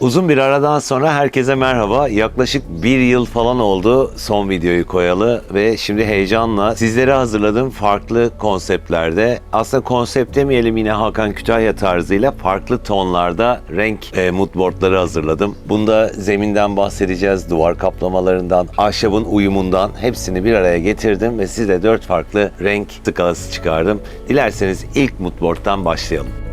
Uzun bir aradan sonra herkese merhaba. Yaklaşık bir yıl falan oldu son videoyu koyalı ve şimdi heyecanla sizlere hazırladığım farklı konseptlerde aslında konsept demeyelim yine Hakan Kütahya tarzıyla farklı tonlarda renk e, moodboardları hazırladım. Bunda zeminden bahsedeceğiz, duvar kaplamalarından, ahşabın uyumundan hepsini bir araya getirdim ve size dört farklı renk skalası çıkardım. Dilerseniz ilk moodboard'tan başlayalım.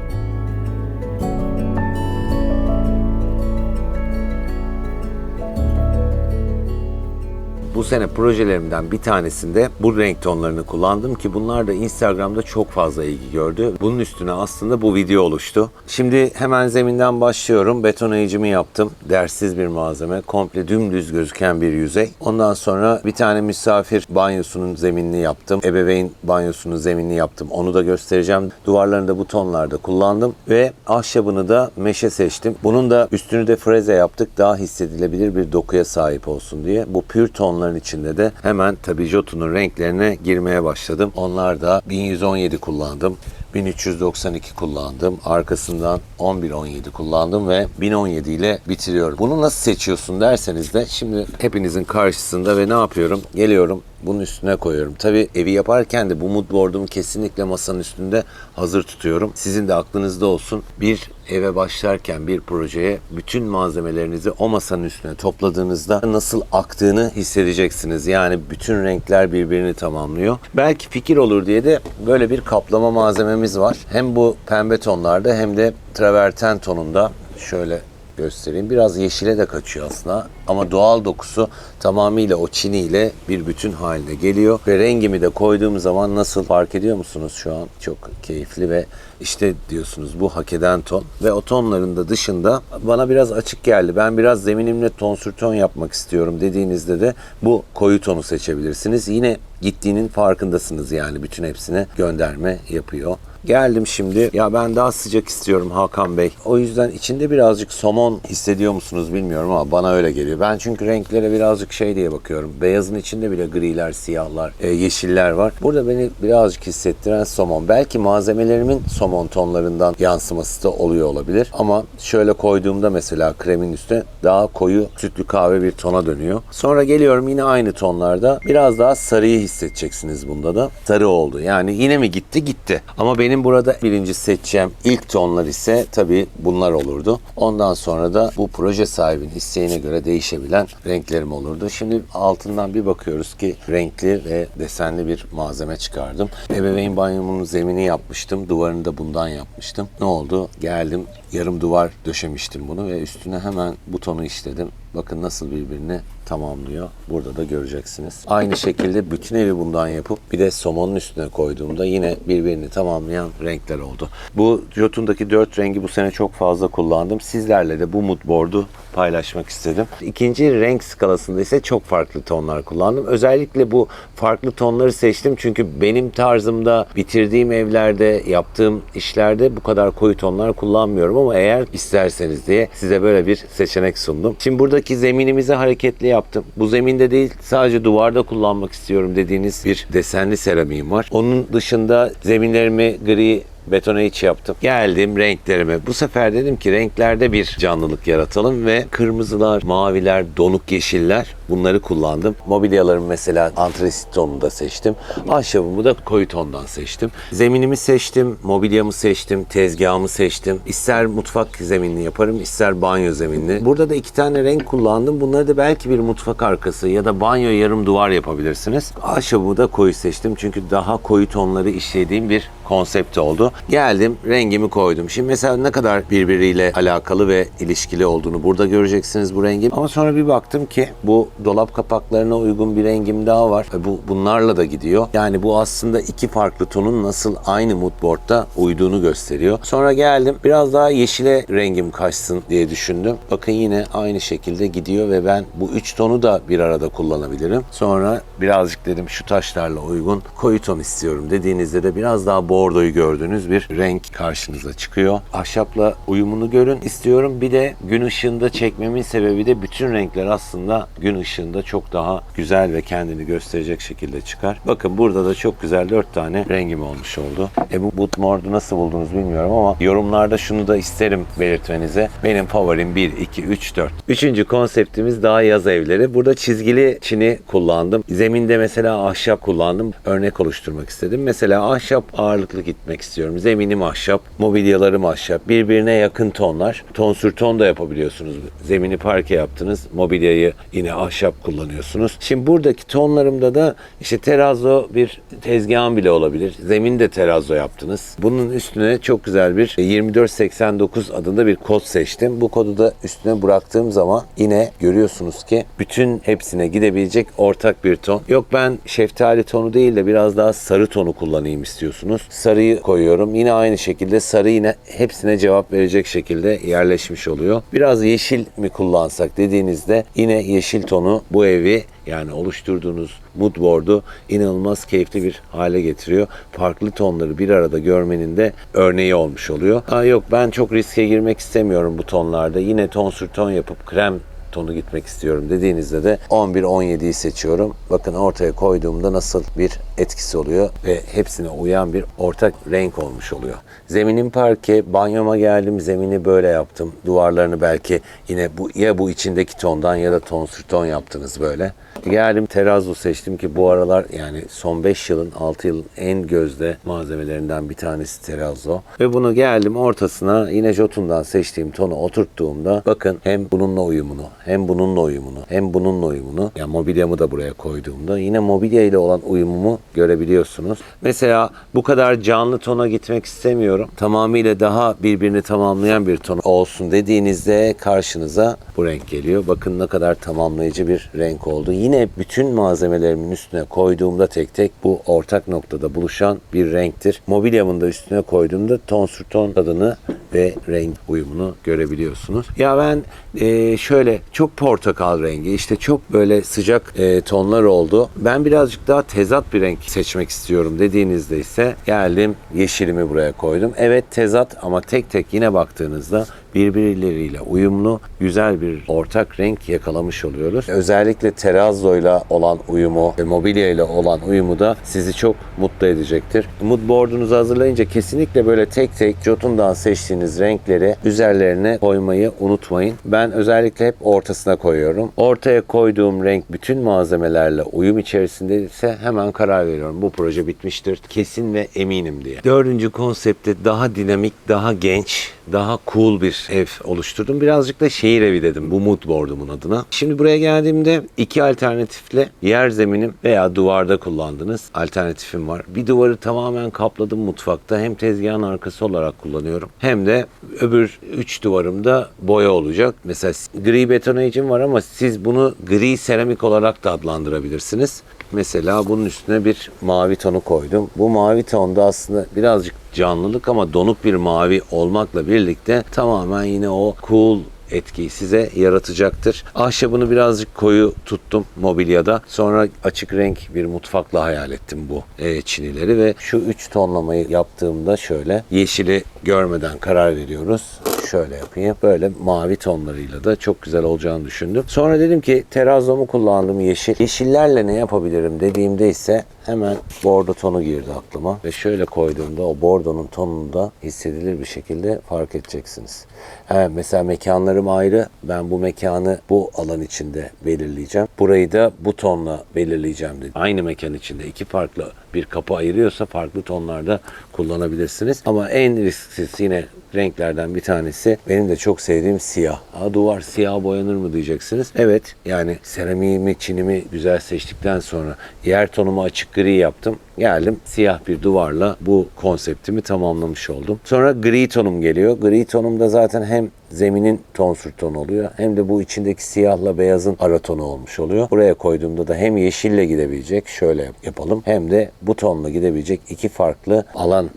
Bu sene projelerimden bir tanesinde bu renk tonlarını kullandım ki bunlar da Instagram'da çok fazla ilgi gördü. Bunun üstüne aslında bu video oluştu. Şimdi hemen zeminden başlıyorum. Betonayıcımı yaptım. Dersiz bir malzeme. Komple dümdüz gözüken bir yüzey. Ondan sonra bir tane misafir banyosunun zeminini yaptım. Ebeveyn banyosunun zeminini yaptım. Onu da göstereceğim. Duvarlarını da bu tonlarda kullandım. Ve ahşabını da meşe seçtim. Bunun da üstünü de freze yaptık. Daha hissedilebilir bir dokuya sahip olsun diye. Bu pür tonların içinde de hemen tabii Jotun'un renklerine girmeye başladım. Onlar da 1117 kullandım. 1392 kullandım. Arkasından 1117 kullandım ve 1017 ile bitiriyorum. Bunu nasıl seçiyorsun derseniz de şimdi hepinizin karşısında ve ne yapıyorum? Geliyorum bunun üstüne koyuyorum. Tabii evi yaparken de bu mood board'umu kesinlikle masanın üstünde hazır tutuyorum. Sizin de aklınızda olsun. Bir eve başlarken bir projeye bütün malzemelerinizi o masanın üstüne topladığınızda nasıl aktığını hissedeceksiniz. Yani bütün renkler birbirini tamamlıyor. Belki fikir olur diye de böyle bir kaplama malzememiz var. Hem bu pembe tonlarda hem de traverten tonunda şöyle göstereyim. Biraz yeşile de kaçıyor aslında ama doğal dokusu tamamıyla o çiniyle bir bütün haline geliyor ve rengimi de koyduğum zaman nasıl fark ediyor musunuz şu an? Çok keyifli ve işte diyorsunuz bu hak eden ton ve o tonların da dışında bana biraz açık geldi. Ben biraz zeminimle tonsür ton yapmak istiyorum dediğinizde de bu koyu tonu seçebilirsiniz. Yine gittiğinin farkındasınız yani bütün hepsine gönderme yapıyor. Geldim şimdi. Ya ben daha sıcak istiyorum Hakan Bey. O yüzden içinde birazcık somon hissediyor musunuz bilmiyorum ama bana öyle geliyor. Ben çünkü renklere birazcık şey diye bakıyorum. Beyazın içinde bile griler, siyahlar, e, yeşiller var. Burada beni birazcık hissettiren somon. Belki malzemelerimin somon tonlarından yansıması da oluyor olabilir. Ama şöyle koyduğumda mesela kremin üstüne daha koyu sütlü kahve bir tona dönüyor. Sonra geliyorum yine aynı tonlarda. Biraz daha sarıyı hissedeceksiniz bunda da. Sarı oldu. Yani yine mi gitti? Gitti. Ama benim burada birinci seçeceğim ilk tonlar ise tabii bunlar olurdu. Ondan sonra da bu proje sahibinin isteğine göre değişebilen renklerim olurdu. Şimdi altından bir bakıyoruz ki renkli ve desenli bir malzeme çıkardım. Ebeveyn banyomunun zemini yapmıştım. Duvarını da bundan yapmıştım. Ne oldu? Geldim yarım duvar döşemiştim bunu ve üstüne hemen butonu işledim. Bakın nasıl birbirini tamamlıyor. Burada da göreceksiniz. Aynı şekilde bütün evi bundan yapıp bir de somonun üstüne koyduğumda yine birbirini tamamlayan renkler oldu. Bu Jotun'daki dört rengi bu sene çok fazla kullandım. Sizlerle de bu mood board'u paylaşmak istedim. İkinci renk skalasında ise çok farklı tonlar kullandım. Özellikle bu farklı tonları seçtim çünkü benim tarzımda bitirdiğim evlerde, yaptığım işlerde bu kadar koyu tonlar kullanmıyorum ama eğer isterseniz diye size böyle bir seçenek sundum. Şimdi buradaki zeminimizi hareketli yaptım. Bu zeminde değil sadece duvarda kullanmak istiyorum dediğiniz bir desenli seramiğim var. Onun dışında zeminlerimi gri betona iç yaptım. Geldim renklerime. Bu sefer dedim ki renklerde bir canlılık yaratalım ve kırmızılar, maviler, donuk yeşiller bunları kullandım. Mobilyalarımı mesela antresit tonunda seçtim. Ahşabımı da koyu tondan seçtim. Zeminimi seçtim, mobilyamı seçtim, tezgahımı seçtim. İster mutfak zeminli yaparım, ister banyo zeminli. Burada da iki tane renk kullandım. Bunları da belki bir mutfak arkası ya da banyo yarım duvar yapabilirsiniz. Ahşabımı da koyu seçtim çünkü daha koyu tonları işlediğim bir konsept oldu. Geldim rengimi koydum. Şimdi mesela ne kadar birbiriyle alakalı ve ilişkili olduğunu burada göreceksiniz bu rengin. Ama sonra bir baktım ki bu dolap kapaklarına uygun bir rengim daha var. E Bu bunlarla da gidiyor. Yani bu aslında iki farklı tonun nasıl aynı moodboard'da uyduğunu gösteriyor. Sonra geldim biraz daha yeşile rengim kaçsın diye düşündüm. Bakın yine aynı şekilde gidiyor ve ben bu üç tonu da bir arada kullanabilirim. Sonra birazcık dedim şu taşlarla uygun koyu ton istiyorum dediğinizde de biraz daha bordoyu gördünüz gördüğünüz bir renk karşınıza çıkıyor. Ahşapla uyumunu görün istiyorum. Bir de gün ışığında çekmemin sebebi de bütün renkler aslında gün ışığında çok daha güzel ve kendini gösterecek şekilde çıkar. Bakın burada da çok güzel 4 tane rengim olmuş oldu. E bu Boot More'du nasıl buldunuz bilmiyorum ama yorumlarda şunu da isterim belirtmenize. Benim favorim 1, 2, 3, 4. Üçüncü konseptimiz daha yaz evleri. Burada çizgili çini kullandım. Zeminde mesela ahşap kullandım. Örnek oluşturmak istedim. Mesela ahşap ağırlıklı gitmek istiyorum. Zeminim ahşap, mobilyalarım ahşap. Birbirine yakın tonlar. Ton sür ton da yapabiliyorsunuz. Zemini parke yaptınız. Mobilyayı yine ahşap kullanıyorsunuz. Şimdi buradaki tonlarımda da işte terazo bir tezgahın bile olabilir. Zemin de terazo yaptınız. Bunun üstüne çok güzel bir 2489 adında bir kod seçtim. Bu kodu da üstüne bıraktığım zaman yine görüyorsunuz ki bütün hepsine gidebilecek ortak bir ton. Yok ben şeftali tonu değil de biraz daha sarı tonu kullanayım istiyorsunuz. Sarıyı koyuyorum. Yine aynı şekilde sarı yine hepsine cevap verecek şekilde yerleşmiş oluyor. Biraz yeşil mi kullansak dediğinizde yine yeşil tonu bu evi yani oluşturduğunuz mood board'u inanılmaz keyifli bir hale getiriyor. Farklı tonları bir arada görmenin de örneği olmuş oluyor. Aa yok ben çok riske girmek istemiyorum bu tonlarda. Yine ton sür ton yapıp krem tonu gitmek istiyorum dediğinizde de 11-17'yi seçiyorum. Bakın ortaya koyduğumda nasıl bir etkisi oluyor ve hepsine uyan bir ortak renk olmuş oluyor. Zeminim parke, banyoma geldim zemini böyle yaptım. Duvarlarını belki yine bu ya bu içindeki tondan ya da ton sür ton yaptınız böyle. Geldim terazo seçtim ki bu aralar yani son 5 yılın 6 yılın en gözde malzemelerinden bir tanesi terazo. Ve bunu geldim ortasına yine Jotun'dan seçtiğim tonu oturttuğumda bakın hem bununla uyumunu hem bununla uyumunu hem bununla uyumunu yani mobilyamı da buraya koyduğumda yine mobilya ile olan uyumumu görebiliyorsunuz. Mesela bu kadar canlı tona gitmek istemiyorum. Tamamıyla daha birbirini tamamlayan bir ton olsun dediğinizde karşınıza bu renk geliyor. Bakın ne kadar tamamlayıcı bir renk oldu. Yine bütün malzemelerimin üstüne koyduğumda tek tek bu ortak noktada buluşan bir renktir. Mobilyamın da üstüne koyduğumda ton sür ton tadını ve renk uyumunu görebiliyorsunuz. Ya ben e, şöyle çok portakal rengi işte çok böyle sıcak e, tonlar oldu. Ben birazcık daha tezat bir renk seçmek istiyorum dediğinizde ise geldim yeşilimi buraya koydum. Evet tezat ama tek tek yine baktığınızda birbirleriyle uyumlu güzel bir ortak renk yakalamış oluyoruz. Özellikle terazoyla olan uyumu ve mobilya ile olan uyumu da sizi çok mutlu edecektir. Mood board'unuzu hazırlayınca kesinlikle böyle tek tek Jotun'dan seçtiğiniz renkleri üzerlerine koymayı unutmayın. Ben özellikle hep ortasına koyuyorum. Ortaya koyduğum renk bütün malzemelerle uyum içerisinde ise hemen karar veriyorum. Bu proje bitmiştir. Kesin ve eminim diye. Dördüncü konsepte daha dinamik, daha genç, daha cool bir ev oluşturdum. Birazcık da şehir evi dedim bu mood board'umun adına. Şimdi buraya geldiğimde iki alternatifle yer zeminim veya duvarda kullandığınız alternatifim var. Bir duvarı tamamen kapladım mutfakta. Hem tezgahın arkası olarak kullanıyorum. Hem de öbür üç duvarımda boya olacak. Mesela gri betonajım var ama siz bunu gri seramik olarak da adlandırabilirsiniz. Mesela bunun üstüne bir mavi tonu koydum. Bu mavi tonda aslında birazcık canlılık ama donuk bir mavi olmakla birlikte tamamen yine o cool etkiyi size yaratacaktır. Ahşabını birazcık koyu tuttum mobilyada. Sonra açık renk bir mutfakla hayal ettim bu e, çinileri ve şu üç tonlamayı yaptığımda şöyle yeşili görmeden karar veriyoruz. Şöyle yapayım. Böyle mavi tonlarıyla da çok güzel olacağını düşündüm. Sonra dedim ki terazomu kullandım yeşil. Yeşillerle ne yapabilirim dediğimde ise hemen bordo tonu girdi aklıma. Ve şöyle koyduğumda o bordonun tonunu da hissedilir bir şekilde fark edeceksiniz. Evet, mesela mekanlarım ayrı. Ben bu mekanı bu alan içinde belirleyeceğim. Burayı da bu tonla belirleyeceğim dedim. Aynı mekan içinde iki farklı bir kapı ayırıyorsa farklı tonlarda kullanabilirsiniz. Ama en risksiz yine renklerden bir tanesi benim de çok sevdiğim siyah. Ha, duvar siyah boyanır mı diyeceksiniz. Evet yani seramiğimi, çinimi güzel seçtikten sonra yer tonumu açık gri yaptım. Geldim siyah bir duvarla bu konseptimi tamamlamış oldum. Sonra gri tonum geliyor. Gri tonumda zaten hem zeminin ton sür ton oluyor hem de bu içindeki siyahla beyazın ara tonu olmuş oluyor. Buraya koyduğumda da hem yeşille gidebilecek şöyle yapalım hem de bu tonla gidebilecek iki farklı alan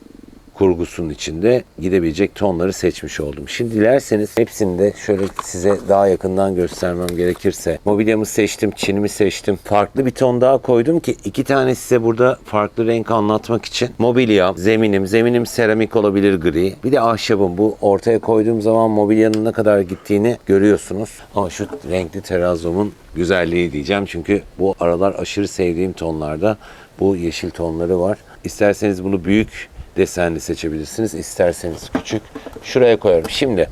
kurgusunun içinde gidebilecek tonları seçmiş oldum. Şimdi dilerseniz hepsini de şöyle size daha yakından göstermem gerekirse mobilyamı seçtim, çinimi seçtim. Farklı bir ton daha koydum ki iki tane size burada farklı renk anlatmak için. Mobilya, zeminim, zeminim seramik olabilir gri. Bir de ahşabım. Bu ortaya koyduğum zaman mobilyanın ne kadar gittiğini görüyorsunuz. Ama şu renkli terazomun güzelliği diyeceğim. Çünkü bu aralar aşırı sevdiğim tonlarda bu yeşil tonları var. İsterseniz bunu büyük desenli seçebilirsiniz. İsterseniz küçük. Şuraya koyarım. Şimdi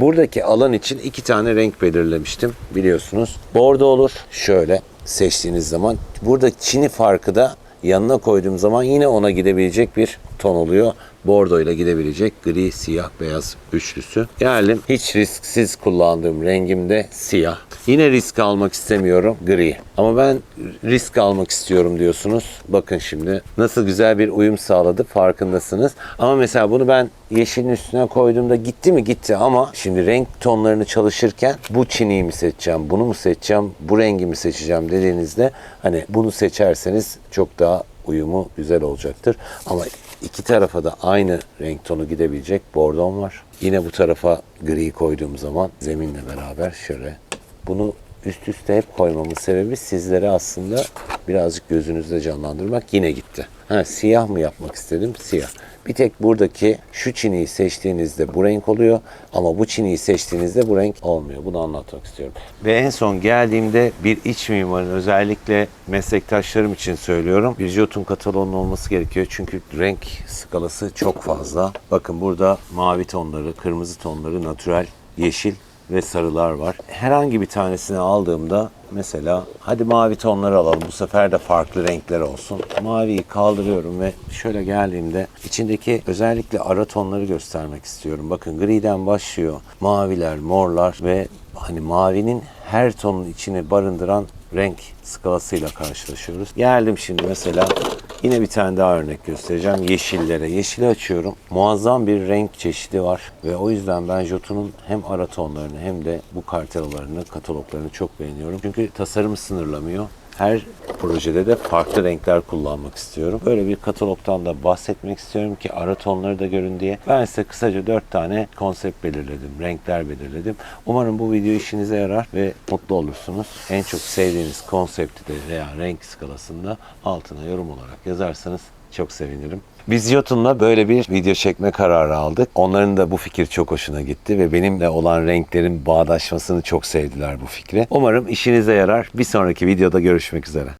buradaki alan için iki tane renk belirlemiştim biliyorsunuz. Bordo olur. Şöyle seçtiğiniz zaman. Burada çini farkı da yanına koyduğum zaman yine ona gidebilecek bir ton oluyor. Bordo ile gidebilecek gri, siyah, beyaz üçlüsü. Geldim. Hiç risksiz kullandığım rengim de siyah. Yine risk almak istemiyorum gri. Ama ben risk almak istiyorum diyorsunuz. Bakın şimdi nasıl güzel bir uyum sağladı farkındasınız. Ama mesela bunu ben yeşilin üstüne koyduğumda gitti mi gitti ama şimdi renk tonlarını çalışırken bu çiniyi mi seçeceğim, bunu mu seçeceğim, bu rengi mi seçeceğim dediğinizde hani bunu seçerseniz çok daha uyumu güzel olacaktır. Ama iki tarafa da aynı renk tonu gidebilecek bordon var. Yine bu tarafa gri koyduğum zaman zeminle beraber şöyle bunu üst üste hep koymamın sebebi sizlere aslında birazcık gözünüzde canlandırmak yine gitti. Ha, siyah mı yapmak istedim? Siyah. Bir tek buradaki şu çiniyi seçtiğinizde bu renk oluyor ama bu çiniyi seçtiğinizde bu renk olmuyor. Bunu anlatmak istiyorum. Ve en son geldiğimde bir iç mimarın özellikle meslektaşlarım için söylüyorum. Bir Jotun kataloğunun olması gerekiyor. Çünkü renk skalası çok fazla. Bakın burada mavi tonları, kırmızı tonları, natürel, yeşil ve sarılar var. Herhangi bir tanesini aldığımda mesela hadi mavi tonları alalım. Bu sefer de farklı renkler olsun. Maviyi kaldırıyorum ve şöyle geldiğimde içindeki özellikle ara tonları göstermek istiyorum. Bakın griden başlıyor. Maviler, morlar ve hani mavinin her tonun içine barındıran renk skalasıyla karşılaşıyoruz. Geldim şimdi mesela yine bir tane daha örnek göstereceğim. Yeşillere. Yeşili açıyorum. Muazzam bir renk çeşidi var. Ve o yüzden ben Jotun'un hem ara tonlarını hem de bu kartelalarını, kataloglarını çok beğeniyorum. Çünkü tasarımı sınırlamıyor. Her projede de farklı renkler kullanmak istiyorum. Böyle bir katalogdan da bahsetmek istiyorum ki ara tonları da görün diye. Ben size kısaca 4 tane konsept belirledim, renkler belirledim. Umarım bu video işinize yarar ve mutlu olursunuz. En çok sevdiğiniz konsepti de veya renk skalasında altına yorum olarak yazarsanız çok sevinirim. Biz Jotun'la böyle bir video çekme kararı aldık. Onların da bu fikir çok hoşuna gitti ve benimle olan renklerin bağdaşmasını çok sevdiler bu fikri. Umarım işinize yarar. Bir sonraki videoda görüşmek üzere.